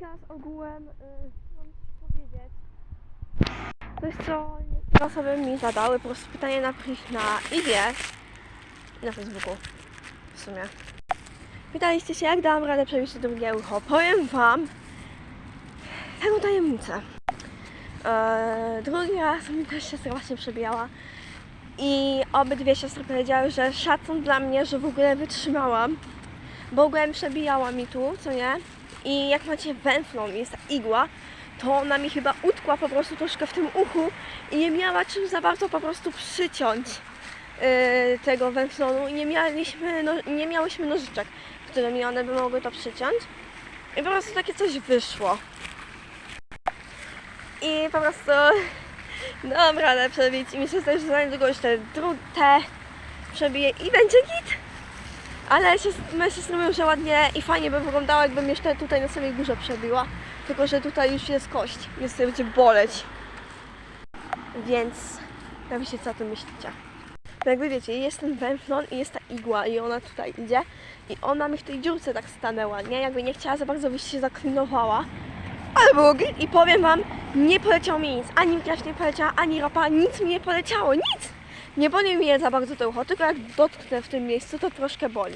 podcast ogółem, y, wam coś powiedzieć. Coś, co niektóre osoby mi zadały, po prostu pytanie na, na IG na Facebooku w sumie. Pytaliście się, jak dałam radę przebić to drugie ucho. Powiem wam taką tajemnicę. Eee, drugi raz mi też siostra właśnie przebijała i obydwie siostry powiedziały, że szacun dla mnie, że w ogóle wytrzymałam, bo ogółem przebijała mi tu, co nie? I jak macie węflą, jest ta igła, to ona mi chyba utkła po prostu troszkę w tym uchu i nie miała czym za bardzo po prostu przyciąć yy, tego węflonu i nie mieliśmy, no, nie miałyśmy nożyczek, którymi one by mogły to przyciąć. I po prostu takie coś wyszło. I po prostu dałam radę przebić i myślę że za niedługo już te, dru- te przebiję i będzie git. Ale my się mówią, że ładnie i fajnie by wyglądało, jakbym jeszcze tutaj na samej górze przebiła. Tylko, że tutaj już jest kość, więc sobie będzie boleć. Więc napiszcie, co o tym myślicie. No jakby wiecie, jest ten węflon i jest ta igła i ona tutaj idzie i ona mi w tej dziurce tak stanęła, nie? Jakby nie chciała za bardzo, byś się zaklinowała. Ale było i powiem wam, nie poleciało mi nic. Ani krew nie poleciała, ani ropa, nic mi nie poleciało, nic! Nie boli mnie za bardzo to ucho, tylko jak dotknę w tym miejscu, to troszkę boli.